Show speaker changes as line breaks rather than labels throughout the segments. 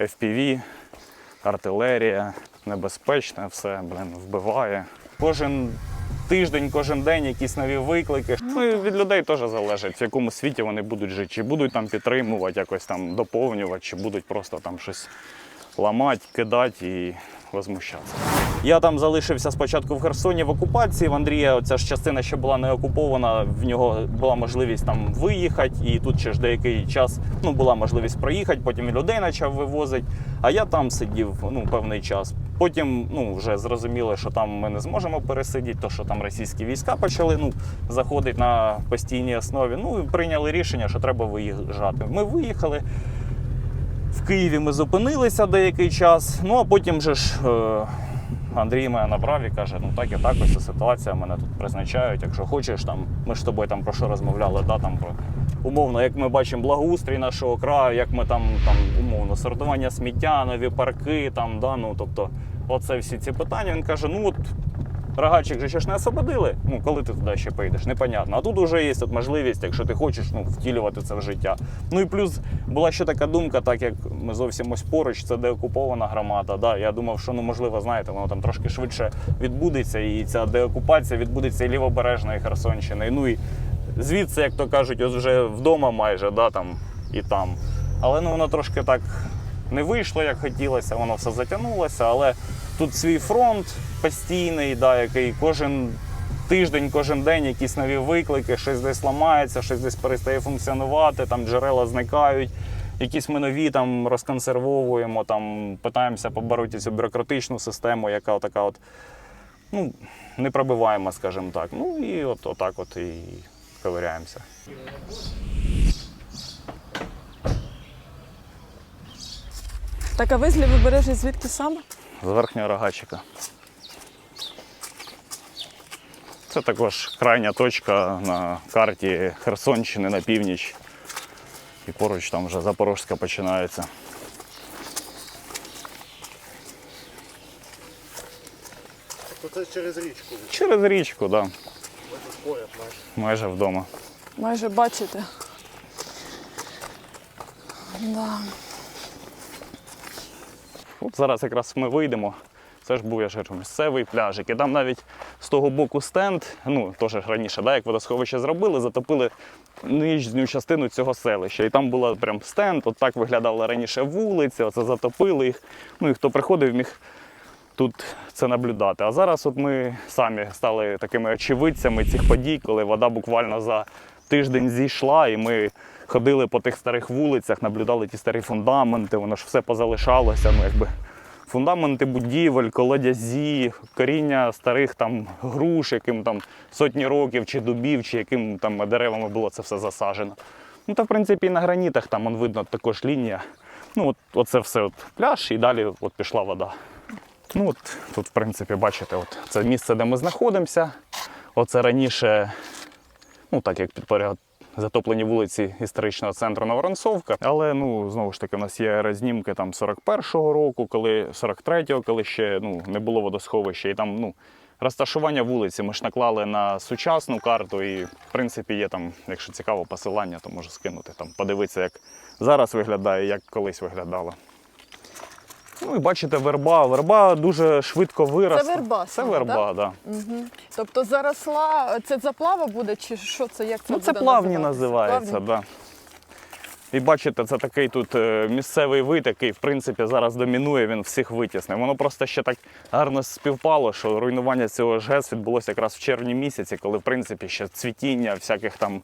FPV, артилерія, небезпечне, все, блин, вбиває. Кожен тиждень, кожен день якісь нові виклики. Ну і від людей теж залежить, в якому світі вони будуть жити. Чи будуть там підтримувати, якось там доповнювати, чи будуть просто там щось ламати, кидати і возмущатися. Я там залишився спочатку в Херсоні в окупації. В Андрія ця ж частина ще була не окупована. В нього була можливість там виїхати, і тут ще ж деякий час ну, була можливість проїхати, потім і людей почав вивозити. А я там сидів ну, певний час. Потім ну, вже зрозуміло, що там ми не зможемо пересидіти, то що там російські війська почали ну, заходити на постійній основі. Ну і прийняли рішення, що треба виїжджати. Ми виїхали. В Києві ми зупинилися деякий час. Ну а потім же ж е, Андрій мене набрав і каже: ну так і так, ось ситуація, мене тут призначають. Якщо хочеш, там ми ж з тобою там про що розмовляли, да, там про умовно, як ми бачимо благоустрій нашого краю, як ми там, там умовно сортування сміття, нові парки, там, да, ну тобто, оце всі ці питання. Він каже: ну от Рогачик же ще ж не освободили. Ну, коли ти туди ще поїдеш, непонятно. А тут вже є от можливість, якщо ти хочеш ну, втілювати це в життя. Ну і плюс була ще така думка, так як ми зовсім ось поруч, це деокупована громада. Да? Я думав, що ну можливо, знаєте, воно там трошки швидше відбудеться, і ця деокупація відбудеться і лівобережної Херсонщини. Ну і звідси, як то кажуть, ось вже вдома майже, да, там і там. Але ну воно трошки так не вийшло, як хотілося, воно все затягнулося, але тут свій фронт постійний, да, який кожен тиждень, кожен день якісь нові виклики, щось десь ламається, щось десь перестає функціонувати, там джерела зникають. Якісь ми нові там розконсервовуємо, там питаємося побороти цю бюрократичну систему, яка така от, ну, непробиваема, скажімо так. Ну і от отак от і ковиряємося.
Так, а ви з лівобережжя звідки саме?
З верхнього рогачика. Це також крайня точка на карті Херсонщини на північ. І поруч там вже Запорожська починається.
То це через річку.
Через річку, так. Да.
Поряд наш.
Майже вдома.
Майже бачите. Да.
От зараз якраз ми вийдемо. Це ж був я ж кажу, місцевий пляжик. І там навіть з того боку стенд, ну теж раніше, да, як водосховище зробили, затопили нижню частину цього селища. І там була прям стенд, от так виглядала раніше вулиця, оце затопили їх. Ну і хто приходив, міг тут це наблюдати. А зараз от ми самі стали такими очевидцями цих подій, коли вода буквально за тиждень зійшла, і ми ходили по тих старих вулицях, наблюдали ті старі фундаменти, воно ж все позалишалося. Ну, якби фундаменти будівель, колодязі, коріння старих там груш, яким там сотні років, чи дубів, чи яким там деревами було це все засаджено. Ну та в принципі і на гранітах там он видно також лінія. Ну, от, оце все от пляж, і далі от пішла вода. Ну от тут, в принципі, бачите, от це місце, де ми знаходимося. Оце раніше, ну так як затоплені вулиці історичного центру Новоронцовка. Але ну знову ж таки, у нас є рознімки там 41-го року, коли 43-го, коли ще ну, не було водосховища, і там ну. Розташування вулиці ми ж наклали на сучасну карту, і в принципі є там, якщо цікаво, посилання, то можу скинути там, подивитися, як зараз виглядає, як колись виглядало. Ну і бачите, верба. Верба дуже швидко виросла.
Це верба
Це
саме,
верба, так. Да?
Угу. Тобто заросла, це заплава буде, чи що це? Як це
Ну, це
буде
плавні називається, так. Да. І бачите, це такий тут е, місцевий вид, який, в принципі, зараз домінує, він всіх витіснив. Воно просто ще так гарно співпало, що руйнування цього ж ГЕС відбулося якраз в червні місяці, коли, в принципі, ще цвітіння всяких там.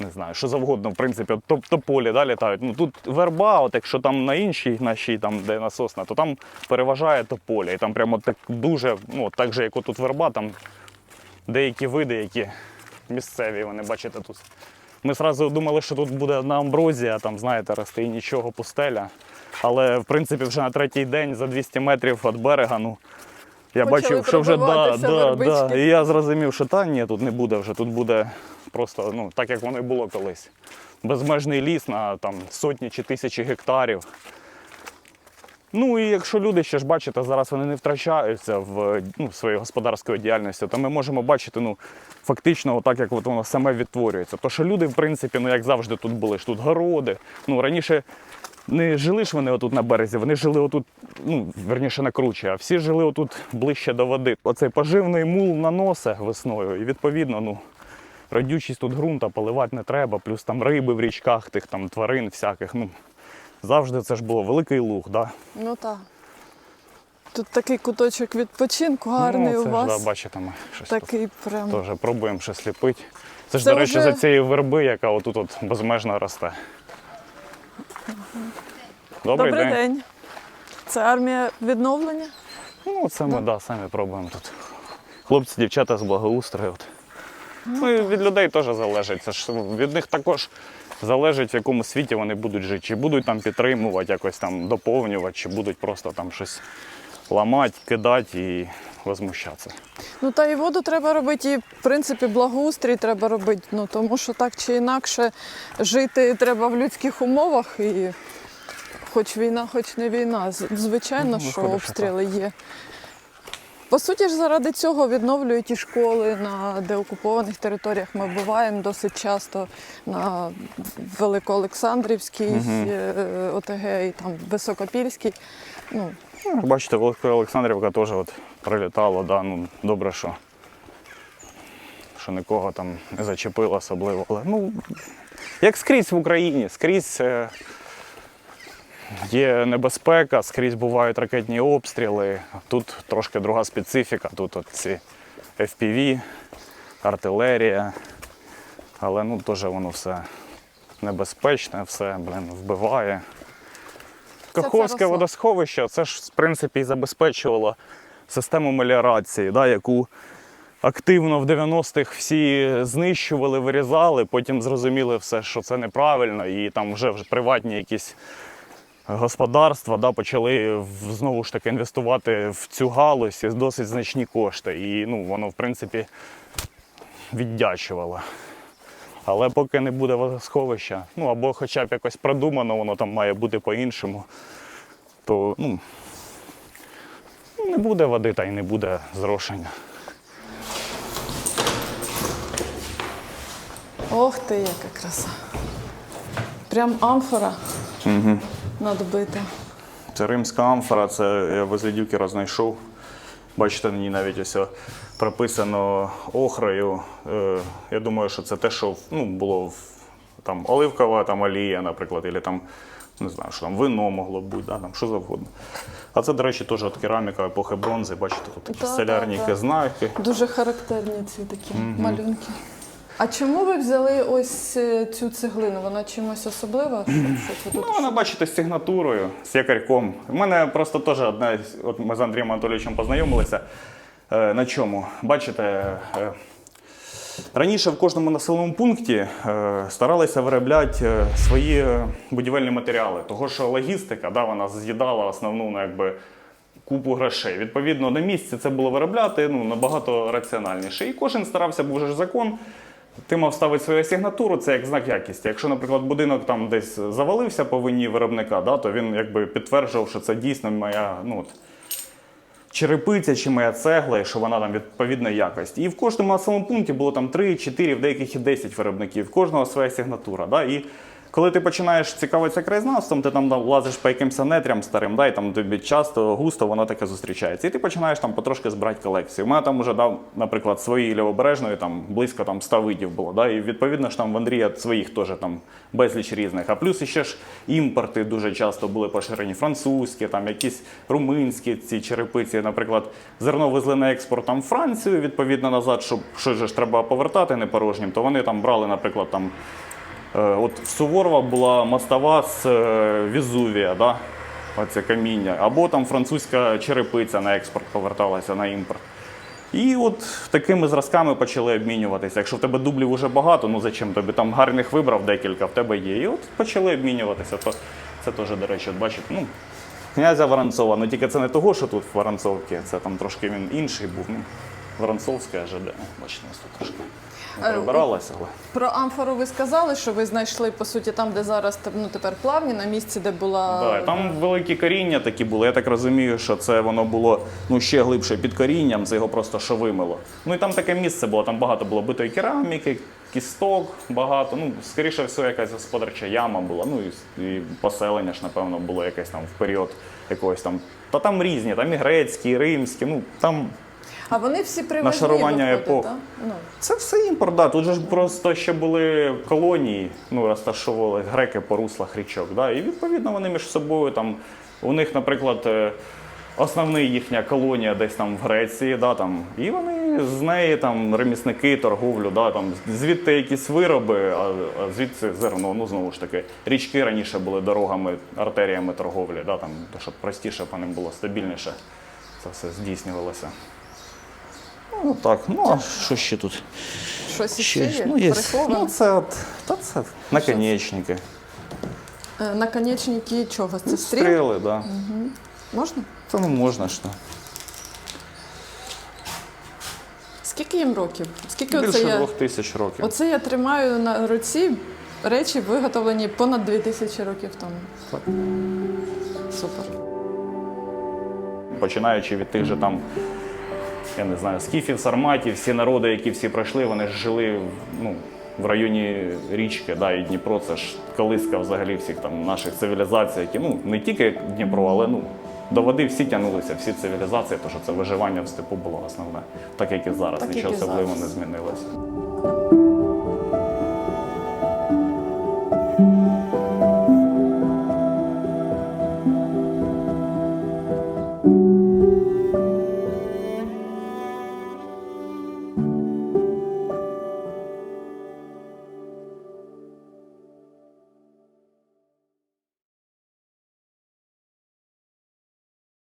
Не знаю, що завгодно, в принципі, от тополі да, літають. Ну тут верба, от якщо там на іншій нашій, там, де насосна, то там переважає тополя. І там прямо так дуже, ну так же, як отут верба, там деякі види, які місцеві, вони бачите тут. Ми одразу думали, що тут буде одна амброзія, там, знаєте, росте і нічого, пустеля. Але в принципі вже на третій день за 200 метрів від берега, ну. Я
Почали
бачив, що вже да, да, да. І я зрозумів, що та ні, тут не буде вже. Тут буде просто ну, так, як воно і було колись. Безмежний ліс на там, сотні чи тисячі гектарів. Ну і якщо люди ще ж бачите, зараз вони не втрачаються в ну, своєю господарською діяльністю, то ми можемо бачити ну, фактично отак, як от воно саме відтворюється. То що люди, в принципі, ну як завжди тут були, ж тут городи. Ну, раніше не жили ж вони отут на березі, вони жили отут, ну, верніше на кручі, а всі жили отут ближче до води. Оцей поживний мул наносить весною, і відповідно, ну, родючість тут ґрунта поливати не треба, плюс там риби в річках, тих там тварин всяких. Ну, завжди це ж було великий луг, да?
Ну так. Тут такий куточок відпочинку гарний
ну,
у вас.
Ж, да, бачите, ми щось тут
прям.
теж пробуємо щось ліпити. Це ж,
Це
до речі,
вже-
за цієї верби, яка отут от безмежно росте. Добрий,
Добрий
день.
день. Це армія відновлення?
Ну, це ми да, самі пробуємо тут. Хлопці, дівчата з благоустрою. От. Ну і від людей теж залежить. Це ж від них також залежить, в якому світі вони будуть жити. Чи будуть там підтримувати, якось там доповнювати, чи будуть просто там щось ламати, кидати і возмущатися.
Ну та і воду треба робити, і в принципі благоустрій треба робити. Ну тому що так чи інакше жити треба в людських умовах і хоч війна, хоч не війна. Звичайно,
Ну,
що обстріли є. По суті ж, заради цього відновлюють і школи на деокупованих територіях. Ми буваємо досить часто на Великоолександрівській е, ОТГ і там Високопільській. Ну,
Ну, бачите, Велика Олександрівка теж от прилітало, да, ну, добре, що, що нікого там не зачепило особливо. Але, ну, як скрізь в Україні, скрізь е, є небезпека, скрізь бувають ракетні обстріли. Тут трошки друга специфіка, тут от ці FPV, артилерія. Але ну, теж воно все небезпечне, все блин, вбиває. Каховське водосховище це ж в принципі і забезпечувало систему меліорації, да, яку активно в 90-х всі знищували, вирізали, потім зрозуміли все, що це неправильно, і там вже, вже приватні якісь господарства да, почали знову ж таки інвестувати в цю галузь досить значні кошти. І ну, воно, в принципі, віддячувало. Але поки не буде водосховища, ну або хоча б якось продумано, воно там має бути по-іншому, то ну, не буде води та й не буде зрошення.
ох ти, яка краса. Прям амфора надбита.
Це римська амфора, це я в Ледюкера знайшов. Бачите, на ній навіть ось прописано охрою. Е, я думаю, що це те, що ну, було в там, оливкова там, олія, наприклад, або там, не знаю, що там вино могло бути, да, там, що завгодно. А це, до речі, теж от кераміка епохи бронзи. Бачите, тут такі
Да,
солярні
да, да.
знаки.
Дуже характерні ці такі малюнки. А чому ви взяли ось е, цю цеглину? Вона чимось особлива? Що, що тут?
Ну, вона, бачите, з сигнатурою, з якорьком. У мене просто теж одна, от ми з Андрієм Анатолійовичем познайомилися. Е, на чому? Бачите, е, раніше в кожному населеному пункті е, старалися виробляти свої будівельні матеріали. Того, що логістика, да, вона з'їдала основну, ну, якби. Купу грошей. Відповідно, на місці це було виробляти ну, набагато раціональніше. І кожен старався, був же ж закон. Ти мав ставити свою сигнатуру, це як знак якісті. Якщо, наприклад, будинок там десь завалився по вині виробника, да, то він якби підтверджував, що це дійсно моя ну, черепиця чи моя цегла, і що вона там відповідної якості. І в кожному населеному пункті було там 3, 4, в деяких і 10 виробників, в кожного своя сигнатура. Да? І коли ти починаєш цікавитися краєзнавством, ти там лазиш по якимось нетрям старим, да, і там тобі часто, густо воно таке зустрічається. І ти починаєш там потрошки збирати колекцію. У мене там вже дав, наприклад, свої лівобережної там близько там 100 видів було. Да? І відповідно ж там в Андрія своїх теж там безліч різних. А плюс іще ж імпорти дуже часто були поширені французькі, там якісь румунські ці черепиці. Наприклад, зерно везли на експорт там Францію, відповідно назад, щоб щось ж треба повертати непорожнім, то вони там брали, наприклад, там. Е, От в Суворова була мостова з е, Везувія, да? оце каміння, або там французька черепиця на експорт поверталася на імпорт. І от такими зразками почали обмінюватися. Якщо в тебе дублів уже багато, ну зачем тобі там гарних вибрав декілька, в тебе є. І от почали обмінюватися. То це теж, до речі, от бачите, ну, князя Воронцова. Ну тільки це не того, що тут в Воронцовці, це там трошки він інший був. Ну, Воронцовська ЖД. Бачите, ось тут трошки
Е,
прибиралася, але.
Про амфору ви сказали, що ви знайшли по суті там, де зараз ну, тепер плавні, на місці, де була.
Да, там великі коріння такі були. Я так розумію, що це воно було ну ще глибше під корінням, це його просто що вимило. Ну і там таке місце було, там багато було битої кераміки, кісток багато. Ну, скоріше всього, якась господарча яма була. Ну і, і поселення ж, напевно, було якесь там в період якогось там. Та там різні, там і грецькі, і римські, ну там
А вони всі привезли,
Нашарування
виходить,
епох.
да? Ну,
Це все імпорт, да. Тут же ж просто ще були колонії, ну, розташовували греки по руслах річок. Да. І відповідно вони між собою там. У них, наприклад, е, основна їхня колонія десь там в Греції, да, там, і вони з неї там ремісники, торговлю, да, там, звідти якісь вироби, а, а звідси зерно. Ну, знову ж таки, річки раніше були дорогами, артеріями торговлі, да, там, щоб простіше по ним було стабільніше. Це все здійснювалося. Ну так, ну а що ще тут?
щось
Ще,
є,
ну, є.
приховане.
Ну, це от, та це наконечники.
Е, Наконечники чого? Це стріл?
Стріли, так. Да.
Можна?
Це ну можна ж.
Скільки їм років? Скільки оце
Більше
я...
двох тисяч років.
Оце я тримаю на руці речі, виготовлені понад 2000 років тому.
Так.
Супер.
Починаючи від тих же там, я не знаю, скіфів, сарматів, всі народи, які всі пройшли, вони ж жили в, ну, в районі річки, да, і Дніпро це ж колиска взагалі всіх там наших цивілізацій, які ну не тільки Дніпро, але ну. До води всі тягнулися, всі цивілізації, тому що це виживання в степу було основне, так як і зараз,
Так,
нічого особливо не змінилося.